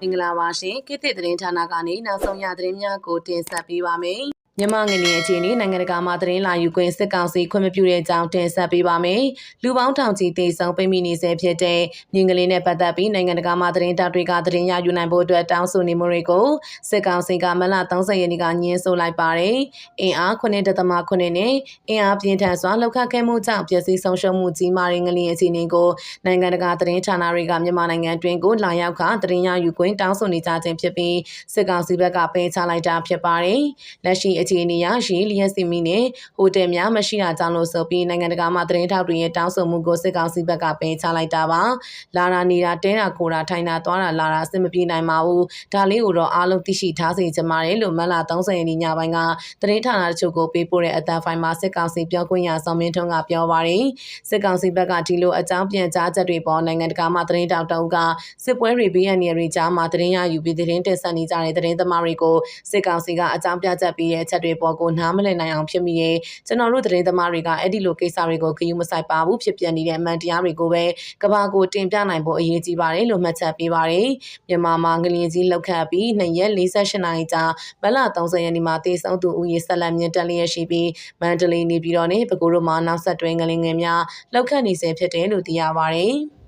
မင်္ဂလာပါရှင်ကိတိသတင်းဌာနကနေနောက်ဆုံးရသတင်းများကိုတင်ဆက်ပေးပါမယ် မြန်မာငလျင်အခြေအနေနိုင်ငံတကာမှာသတင်းလာယူခွင့်စစ်ကောင်စီခွင့်မပြုတဲ့အကြောင်းတင်ဆက်ပေးပါမယ်။လူပေါင်းထောင်ချီတေဆုံးပိတ်မိနေဆဲဖြစ်တဲ့မြင်းကလေးနဲ့ပတ်သက်ပြီးနိုင်ငံတကာမှာသတင်းတောက်တွေကသတင်းရယူနိုင်ဖို့အတွက်တောင်းဆိုနေမှုတွေကိုစစ်ကောင်စီကမလ30ရက်နေ့ကညှင်းဆိုလိုက်ပါတယ်။အင်အား9.9နဲ့အင်အားပြင်းထန်စွာလှုပ်ခတ်ခဲ့မှုကြောင့်ပြည်စည်းဆုံးရှုံးမှုကြီးမားတဲ့ငလျင်အခြေအနေကိုနိုင်ငံတကာသတင်းဌာနတွေကမြန်မာနိုင်ငံအတွင်းကိုလာရောက်ခသတင်းရယူခွင့်တောင်းဆိုနေကြခြင်းဖြစ်ပြီးစစ်ကောင်စီဘက်ကပယ်ချလိုက်တာဖြစ်ပါတယ်။လက်ရှိအခြေအနေအရရေလျက်စီမီနဲ့ဟိုတယ်များမရှိတာကြောင့်လို့ဆိုပြီးနိုင်ငံတကာမှာသတင်းထောက်တွေရဲ့တောင်းဆိုမှုကိုစစ်ကောင်စီဘက်ကပယ်ချလိုက်တာပါလာတာနေတာတဲတာကိုတာထိုင်တာသွားတာလာတာအဆင်မပြေနိုင်ပါဘူးဒါလေးကိုတော့အားလုံးသိရှိထားစေချင်ပါတယ်လို့မတ်လာ30ရက်နေ့ညပိုင်းကသတင်းဌာနတချို့ကိုပေးပို့တဲ့အတန်ဖိုင်မှာစစ်ကောင်စီပြောခွင့်ရဆောင်မင်းထွန်းကပြောပါတယ်စစ်ကောင်စီဘက်ကဒီလိုအကြောင်းပြန်ကြားချက်တွေပေါ်နိုင်ငံတကာမှာသတင်းတောက်တုံးကစစ်ပွဲတွေဘေးရန်တွေကြားမှာသတင်းရယူပြီးသတင်းတင်ဆက်နေကြတဲ့သတင်းသမားတွေကိုစစ်ကောင်စီကအကြောင်းပြချက်ပေးတဲ့ချက်တွေပေါ်ကိုနားမလည်နိုင်အောင်ဖြစ်မိရဲ့ကျွန်တော်တို့သတင်းသမားတွေကအဲ့ဒီလိုကိစ္စတွေကိုဂရုမစိုက်ပါဘူးဖြစ်ပြန်နေတဲ့အမှန်တရားတွေကိုပဲကဘာကိုတင်ပြနိုင်ဖို့အရေးကြီးပါတယ်လို့မှတ်ချက်ပေးပါတယ်မြန်မာမှာငလျင်ကြီးလောက်ခတ်ပြီး2ရက်48နာရီကြာမလ30ရက်နေ့မှာတေဆုံးသူဦးရေဆက်လက်မြင့်တက်လျက်ရှိပြီးမန္တလေးနေပြည်တော်နဲ့ပဲခူးတို့မှာနောက်ဆက်တွဲငလျင်ငယ်များလောက်ခတ်နေဆဲဖြစ်တယ်လို့သိရပါတယ်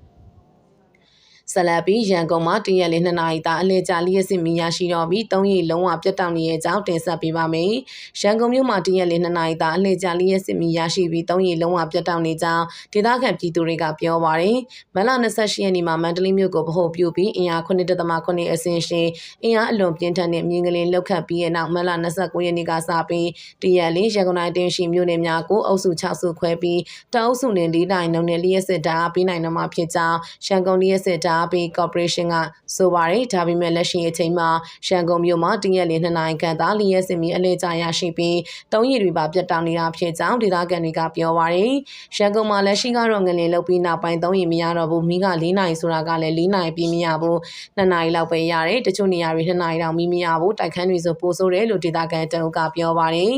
ဆက်လက်ပြီးရန်ကုန်မှာတရက်လေး2နာရီတာအလဲကျလျက်စစ်မီရရှိတော့ပြီး၃ရက်လုံးဝပြတ်တောက်နေရဲ့အကြောင်းတင်ဆက်ပေးပါမယ်။ရန်ကုန်မြို့မှာတရက်လေး2နာရီတာအလဲကျလျက်စစ်မီရရှိပြီး၃ရက်လုံးဝပြတ်တောက်နေကြောင်းဒေသခံပြည်သူတွေကပြောပါရယ်။မလ28ရက်နေ့မှာမန္တလေးမြို့ကိုဗဟိုပြုပြီးအင်အား9.9အဆင့်ရှင်အင်အားအလွန်ပြင်းထန်တဲ့မြင်းကလေးလောက်ခတ်ပြီးတဲ့နောက်မလ29ရက်နေ့ကစပြီးတရက်လေးရန်ကုန်တိုင်းတင်ရှိမြို့နယ်များကိုအုပ်စု6စုခွဲပြီးတအုပ်စုနဲ့၄တိုင်းနှုံနဲ့လျက်စစ်တာပြီးနိုင်တော့မှာဖြစ်ကြောင်းရန်ကုန်လျက်စစ်တာပြီးကော်ပိုရေးရှင်းကဆိုပါတယ်ဒါပေမဲ့လက်ရှိအချိန်မှာရန်ကုန်မြို့မှာတရက်လေးနှစ်နိုင်ခန့်သာလျက်စစ်မီအလဲကျရရှိပြီးသုံးရည်တွေပါပြတ်တောက်နေတာဖြစ်ကြောင်းဒေသခံတွေကပြောပါတယ်ရန်ကုန်မှာလက်ရှိကတော့ငလင်လုတ်ပြီးနောက်ပိုင်းသုံးရည်မရတော့ဘူးမိက၄နိုင်ဆိုတာကလည်း၄နိုင်ပြီးမရဘူးနှစ်နိုင်လောက်ပဲရတယ်တချို့နေရာတွေနှစ်နိုင်တောင်မိမရဘူးတိုက်ခန်းတွေဆိုပိုဆိုးတယ်လို့ဒေသခံတအုပ်ကပြောပါတယ်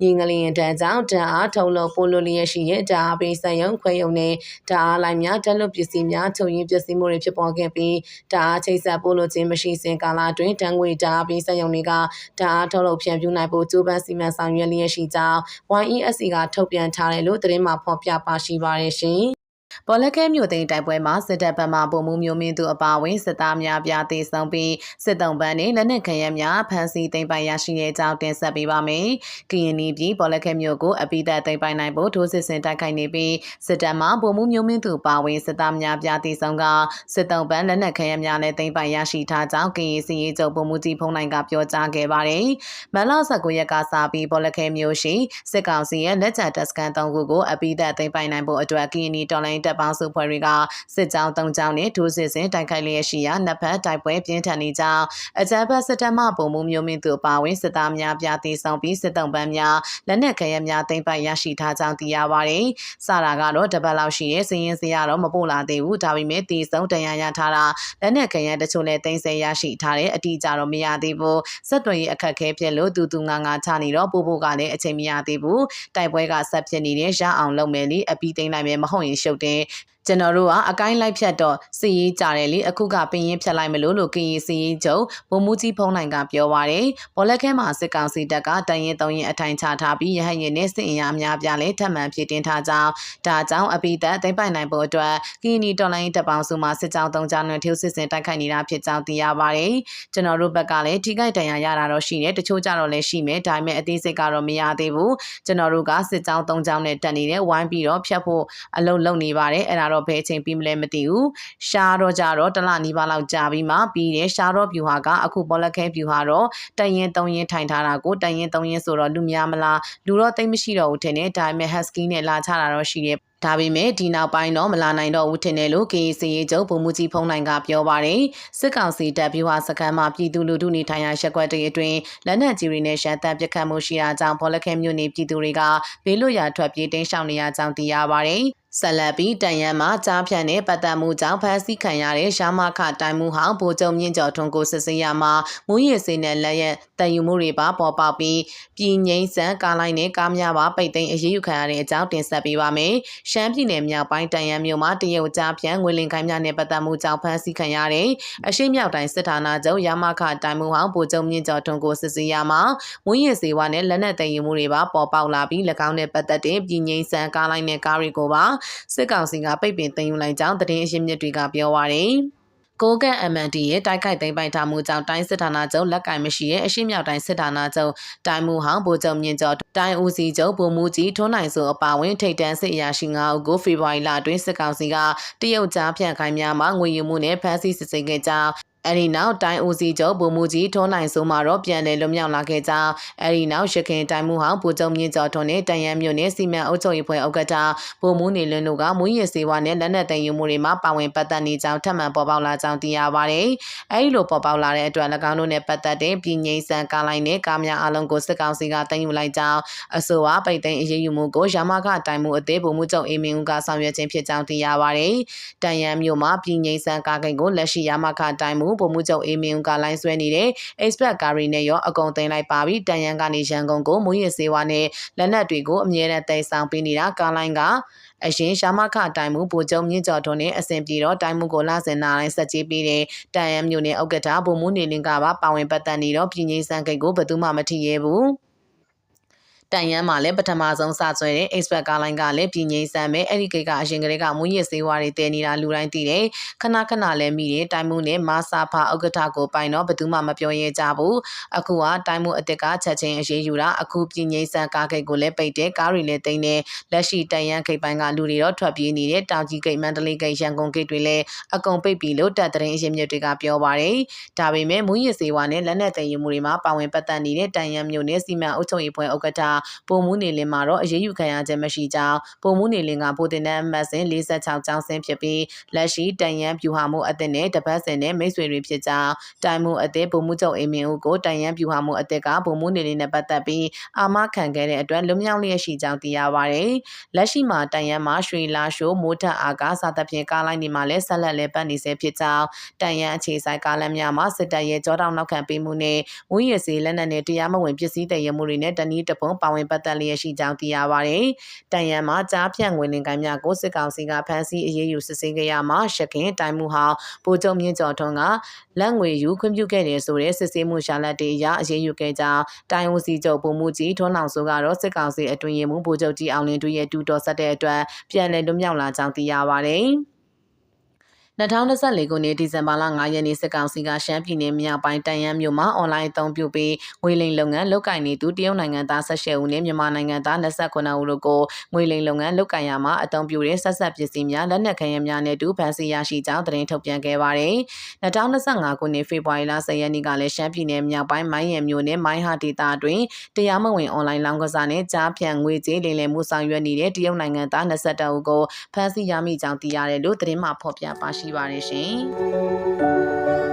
မြေငလင်တန်းကြောင့်တအားထုံလို့ပိုလိုလျက်ရှိရဲ့တအားပေးစံရုံခွဲရုံနဲ့တအားလိုက်များတက်လို့ပစ္စည်းများချုပ်ရင်းပစ္စည်းမှုတွေဖြစ်ပေါ်ခဲ့ပြီးတအားချိတ်ဆက်ပို့လို့ခြင်းမရှိစဉ်ကာလအတွင်းတန်ငွေတအားပေးစံရုံတွေကတအားထုတ်လုပ်ဖြန့်ဖြူးနိုင်ဖို့ကြိုးပမ်းစီမံဆောင်ရွက်လျက်ရှိကြောင်း YESC ကထုတ်ပြန်ထားတယ်လို့သတင်းမှာဖော်ပြပါရှိပါတယ်ရှင် ပေါ်လက်ခဲမြို့သိမ်းတိုက်ပွဲမှာစစ်တပ်ဘက်မှပုံမှုမျိုးမင်းသူအပါအဝင်စစ်သားများပြားသေဆုံးပြီးစစ်တုံးပန်းနဲ့လက်နက်ခဲယမ်းများဖမ်းဆီးသိမ်းပိုင်ရရှိတဲ့အကြောင်းတင်ဆက်ပေးပါမယ်။ကရင်ပြည်ပေါ်လက်ခဲမြို့ကိုအပိသက်သိမ်းပိုင်နိုင်ဖို့ထိုးစစ်ဆင်တိုက်ခိုက်နေပြီးစစ်တပ်မှပုံမှုမျိုးမင်းသူအပါအဝင်စစ်သားများပြားသေဆုံးကစစ်တုံးပန်းလက်နက်ခဲယမ်းများနဲ့သိမ်းပိုင်ရရှိထားကြောင်းကရင်စီရေးချုပ်ပုံမှုကြီးဖုံးနိုင်ကပြောကြားခဲ့ပါတယ်။မလ19ရက်ကစပြီးပေါ်လက်ခဲမြို့ရှိစစ်ကောင်စီရဲ့လက်ကျန်တပ်စခန်း၃ခုကိုအပိသက်သိမ်းပိုင်နိုင်ဖို့အတွက်ကရင်တော်လိုင်းတပ်ပေါင်းစုဖွဲ့တွေကစစ်ကြောင်း၃ကြောင်းနဲ့ဒုစစ်စင်တိုက်ခိုက်လျက်ရှိရာနှစ်ဖက်တိုက်ပွဲပြင်းထန်နေကြောင်းအကြမ်းဖက်စစ်တပ်မှပုံမှုမျိုးမင်းသူအပါအဝင်စစ်သားများပြားသေဆုံးပြီးစစ်တုံးပန်းများလက်နက်ခဲယမ်းများသိမ်းပိုက်ရရှိထားကြောင်းသိရပါတယ်။စတာကတော့တပတ်လောက်ရှိတဲ့စည်ရင်စရာတော့မပို့လာသေးဘူး။ဒါပေမဲ့တည်ဆုံးတန်ရာရထားတာလက်နက်ခဲယမ်းတချို့လည်းသိမ်းဆည်းရရှိထားတဲ့အတိအကျတော့မရသေးဘူး။ဆက်သွယ်ရေးအခက်အခဲဖြစ်လို့တူတူငါငါချနေတော့ပို့ဖို့ကလည်းအချိန်မရသေးဘူး။တိုက်ပွဲကဆက်ဖြစ်နေတဲ့ရအောင်လုပ်မယ်လေအပီးသိမ်းနိုင်မယ်မဟုတ်ရင်ရှုပ်တယ်ကျွန်တော်တို့ကအကိုင်းလိုက်ဖြတ်တော့စီရေးကြတယ်လေအခုကပင်ရင်ဖြတ်လိုက်မလို့လို့ကရင်စီရေးချုပ်ဘုံမူကြီးဖုံးနိုင်ကပြောပါရယ်ဘောလက်ခဲမှာစစ်ကောင်စီတပ်ကတန်ရင်တုံရင်အထိုင်ချထားပြီးရဟရင်နဲ့စစ်အင်အားများပြားလဲထပ်မံဖြစ်တင်ထားကြောင်းဒါကြောင့်အပိသက်သိမ့်ပိုင်နိုင်ဖို့အတွက်ကရင်နီတော်လိုင်းတပ်ပေါင်းစုမှစစ်ကြောင်း၃ကြောင်းနဲ့ထိုးစစ်ဆင်တိုက်ခိုက်နေတာဖြစ်ကြောင်းသိရပါရယ်ကျွန်တော်တို့ဘက်ကလည်းထိခိုက်ဒဏ်ရာရတာတော့ရှိတယ်တချို့ကြတော့လည်းရှိမယ်ဒါပေမဲ့အသေးစိတ်ကတော့မရသေးဘူးကျွန်တော်တို့ကစစ်ကြောင်း၃ကြောင်းနဲ့တက်နေတယ်ဝိုင်းပြီးတော့ဖြတ်ဖို့အလုံးလုံးနေပါတယ်အဲ့ဒါတော့ဘယ်အချိန်ပြီးမလဲမသိဘူးရှားတော့ကြတော့တလနီးပါးလောက်ကြာပြီးမှပြီးတယ်ရှားတော့ဖြူဟာကအခုပေါ်လက်ခဲဖြူဟာတော့တရင်၃ရင်ထိုင်ထားတာကိုတရင်၃ရင်ဆိုတော့လူများမလားလူတော့တိတ်မရှိတော့ဘူးထင်တယ်ဒါပေမဲ့ husky နဲ့လာချတာတော့ရှိတယ်ဒါပေမဲ့ဒီနောက်ပိုင်းတော့မလာနိုင်တော့ဘူးထင်တယ်လို့ KC ရေးချုပ်ဗိုလ်မှူးကြီးဖုံးနိုင်ကပြောပါတယ်စစ်ကောင်စီတပ်ဗျူဟာစခန်းမှာပြည်သူလူထုနေထိုင်ရာရက်ကွက်တွေအတွင်းလက်နက်ကြီးတွေနဲ့ရှမ်းတပ်ပစ်ခတ်မှုရှိတာကြောင့်ဘောလခဲမြို့နယ်ပြည်သူတွေကဘေးလွတ်ရာထွက်ပြေးတိမ်းရှောင်နေရကြောင်းသိရပါတယ် ဆက်လက်ပြီးတန်ရန်မှာကြားဖြန့်တဲ့ပတ်သက်မှုကြောင့်ဖမ်းဆီးခံရတဲ့ရှာမခတိုင်မှုဟောင်းဗိုလ်ချုပ်မြင့်ကျော်ထွန်းကိုစစ်ဆေးရမှာမူရည်စိနဲ့လက်ရက်တန်ယူမှုတွေပါပေါ်ပေါက်ပြီးပြည်ငိမ့်ဆန်ကားလိုက်နဲ့ကားများပါပိတ်သိမ်းအရေးယူခံရတဲ့အကြောင်းတင်ဆက်ပေးပါမယ်။ရှမ်းပြည်နယ်မြောက်ပိုင်းတန်ရန်မြို့မှာတရုတ်ကြားဖြန့်ငွေလင်ခိုင်းများနဲ့ပတ်သက်မှုကြောင့်ဖမ်းဆီးခံရတဲ့အရှိမြောက်တိုင်းစစ်ဌာနချုပ်ရမခတိုင်မှုဟောင်းဗိုလ်ချုပ်မြင့်ကျော်ထွန်းကိုစစ်ဆေးရမှာမွေးရစေဝါနဲ့လက်နက်တည်ယူမှုတွေပါပေါ်ပေါက်လာပြီး၎င်းနဲ့ပတ်သက်တဲ့ပြည်ငိမ့်ဆန်ကားလိုက်တဲ့ကားတွေကိုပါစစ်ကောင်စီကပိတ်ပင်သိမ်းယူလိုက်ကြောင်းသတင်းအရင်းမြစ်တွေကပြောပါရယ်ကိုကန့် MND ရဲ့တိုက်ခိုက်သိမ်းပိုက်ထားမှုကြောင့်တိုင်းစစ်ဌာနချုပ်လက်ကင်မရှိရဲ့အရှိမြောက်တိုင်းစစ်ဌာနချုပ်တိုင်းမှုဟောင်းဗိုလ်ချုပ်မြင့်ကျော်တိုင်းဦးစီးချုပ်ဗိုလ်မှူးကြီးထွန်းနိုင်စုအပါဝင်ထိတ်တန်းစစ်အရာရှိ9ဦးကိုဖေဖော်ဝါရီလအတွင်းစစ်ကောင်စီကတရုတ်ကြားဖြန့်ခိုင်းများမှငွေယူမှုနဲ့ဖမ်းဆီးစစ်ဆေးခဲ့ကြောင်း အဲဒီနောက်တိုင်းဦးစီးချုပ်ဗိုလ်မှူးကြီးထွန်းနိုင်စိုးမှာတော့ပြန်လည်လွတ်မြောက်လာခဲ့ကြောင်းအဲဒီနောက်ရခိုင်တိုင်းမှုဟောင်းဗိုလ်ချုပ်မြင့်ကျော်ထွန်းနဲ့တန်ရန်မြို့နယ်စီမံအုပ်ချုပ်ရေးဖွဲ့ဥက္ကဋ္ဌဗိုလ်မှူးနေလင်းတို့ကမူရည်စေဝါနဲ့လက်နက်သိမ်းယူမှုတွေမှာပါဝင်ပတ်သက်နေကြောင်းထပ်မံပေါ်ပေါက်လာကြောင်းသိရပါတယ်။အဲဒီလိုပေါ်ပေါက်လာတဲ့အတွက်၎င်းတို့နဲ့ပတ်သက်တဲ့ပြည်ငိမ့်ဆန်ကားလိုင်းနဲ့ကားများအလုံးကိုစစ်ကောင်စီကသိမ်းယူလိုက်ကြောင်းအဆိုအားပိတ်သိမ်းအရေးယူမှုကိုရမခတိုင်မှုအသေးဗိုလ်မှူးချုပ်အေမင်းဦးကဆောင်ရွက်ခြင်းဖြစ်ကြောင်းသိရပါတယ်။တန်ရန်မြို့မှာပြည်ငိမ့်ဆန်ကားကိန်းကိုလက်ရှိရမခတိုင်မှုဗိုလ်မှူးချုပ်အေမင်းဦးကလိုင်းဆွဲနေတဲ့ expert ကားရီနဲ့ရောအကုန်သိမ်းလိုက်ပါပြီတန်ရန်ကနေရန်ကုန်ကိုမူရည်စေဝါနဲ့လက်နက်တွေကိုအမြဲတမ်းတိုင်ဆောင်ပေးနေတာကားလိုင်းကအရင်ရှာမခတိုင်မှုဗိုလ်ချုပ်မြင့်ကျော်ထွန်းနဲ့အစဉ်ပြေတော့တိုင်မှုကိုလာစင်နာတိုင်းဆက်ကြေးပြီးတဲ့တန်ရန်မြို့နယ်ဥက္ကဋ္ဌဗိုလ်မှူးနေလင်းကပါပါဝင်ပတ်သက်နေတော့ပြည်ငိမ့်စံကိတ်ကိုဘယ်သူမှမထီရဲဘူး တန်ရန်မှာလည်းပထမဆုံးစဆွဲတဲ့ expert ကားလိုင်းကလည်းပြည်ငိမ့်ဆန်ပဲအဲ့ဒီကိတ်ကအရင်ကတည်းကမွေးရစေးဝါတွေတည်နေတာလူတိုင်းသိတယ်ခဏခဏလည်းမိတယ်တိုင်မှုနဲ့မဆာဖာဥက္ကဋ္ဌကိုပိုင်တော့ဘယ်သူမှမပြောရဲကြဘူးအခုကတိုင်မှုအစ်စ်ကချက်ချင်းအရေးယူတာအခုပြည်ငိမ့်ဆန်ကားကိတ်ကိုလည်းပိတ်တယ်ကားတွေလည်းတိမ့်တယ်လက်ရှိတန်ရန်ကိတ်ပိုင်းကလူတွေတော့ထွက်ပြေးနေတဲ့တောင်ကြီးကိတ်မန္တလေးကိတ်ရန်ကုန်ကိတ်တွေလည်းအကုန်ပိတ်ပြီလို့တပ်သတင်းအရင်းမြစ်တွေကပြောပါတယ်ဒါပေမဲ့မွေးရစေးဝါနဲ့လက်နက်တည်ယူမှုတွေမှာပါဝင်ပတ်သက်နေတဲ့တန်ရန်မြို့နယ်စီမံအုပ်ချုပ်ရေးဖွဲ့ဥက္ကဋ္ဌပုံမှုနေလင်းမှာတော့အရေးယူခံရခြင်းမရှိကြောင်းပုံမှုနေလင်းကဗိုလ်တင်တဲ့အမှတ်စဉ်46ကျောင်းဆင်းဖြစ်ပြီးလက်ရှိတန်ရန်ပြူဟာမှုအသစ်နဲ့တပတ်စဉ်နဲ့မိတ်ဆွေတွေဖြစ်ကြောင်းတိုင်မှုအသစ်ပုံမှုချုပ်အင်းမင်းဦးကိုတန်ရန်ပြူဟာမှုအသစ်ကပုံမှုနေလင်းနဲ့ပတ်သက်ပြီးအာမခံခဲ့တဲ့အတွက်လွတ်မြောက်လျက်ရှိကြောင်းသိရပါတယ်။လက်ရှိမှာတန်ရန်မှာရွှေလာရှိုးမိုးထက်အားကစားသဖြင့်ကားလိုင်းတွေမှာလည်းဆက်လက်လဲပတ်နေဆဲဖြစ်ကြောင်းတန်ရန်အခြေဆိုင်ကားလမ်းများမှာစစ်တပ်ရဲ့ကြောတောင်နောက်ခံပေးမှုနဲ့ဝင်းရစီလက်နက်နဲ့တရားမဝင်ပစ္စည်းတည်ရမှုတွေနဲ့တနည်းတပုံပါဝင်ပတ်သက်လျက်ရှိကြောင်းသိရပါတယ်။တန်ရန်မှာကြားဖြန့်ငွေလင်ကိုင်းများကိုစစ်ကောင်စီကဖမ်းဆီးအရေးယူစစ်ဆေးခဲ့ရမှာရှခင်တိုင်မှုဟောင်းဗိုလ်ချုပ်မြင့်ကျော်ထွန်းကလက်ငွေယူခွင့်ပြုခဲ့တယ်ဆိုတဲ့စစ်ဆေးမှုရှာလတ်တွေအရအရေးယူခဲ့ကြောင်းတိုင်ဦးစီချုပ်ဗိုလ်မှူးကြီးထွန်းအောင်စိုးကတော့စစ်ကောင်စီအတွင်ရင်မှုဗိုလ်ချုပ်ကြီးအောင်လင်းတို့ရဲ့တူတော်ဆက်တဲ့အတွက်ပြန်လည်လွတ်မြောက်လာကြောင်းသိရပါတယ်။ 2024ခုနှစ်ဒီဇင်ဘာလ9ရက်နေ့စစ်ကောင်စီကရှမ်းပြည်နယ်မြောက်ပိုင်းတန်ရန်မြို့မှာအွန်လိုင်းအသုံးပြုပြီးငွေလိမ်လုပ်ငန်းလုပ်ကိုင်နေသူတရုတ်နိုင်ငံသား18ဦးနဲ့မြန်မာနိုင်ငံသား29ဦးတို့ကိုငွေလိမ်လုပ်ငန်းလုပ်ကိုင်ရမှာအသုံးပြုတဲ့ဆက်ဆက်ပစ္စည်းများလက်နက်ခဲယမ်းများနဲ့တူဖန်ဆီးရရှိကြောင်းသတင်းထုတ်ပြန်ခဲ့ပါတယ်။2025ခုနှစ်ဖေဖော်ဝါရီလ10ရက်နေ့ကလည်းရှမ်းပြည်နယ်မြောက်ပိုင်းမိုင်းရံမြို့နယ်မိုင်းဟာဒေတာတွင်တရားမဝင်အွန်လိုင်းလောင်းကစားနဲ့ကြားဖြန့်ငွေကြေးလိမ်လည်မှုဆောင်ရွက်နေတဲ့တရုတ်နိုင်ငံသား22ဦးကိုဖမ်းဆီးရမိကြောင်းသိရတယ်လို့သတင်းမှဖော်ပြပါရှိပါတယ်ရှင်။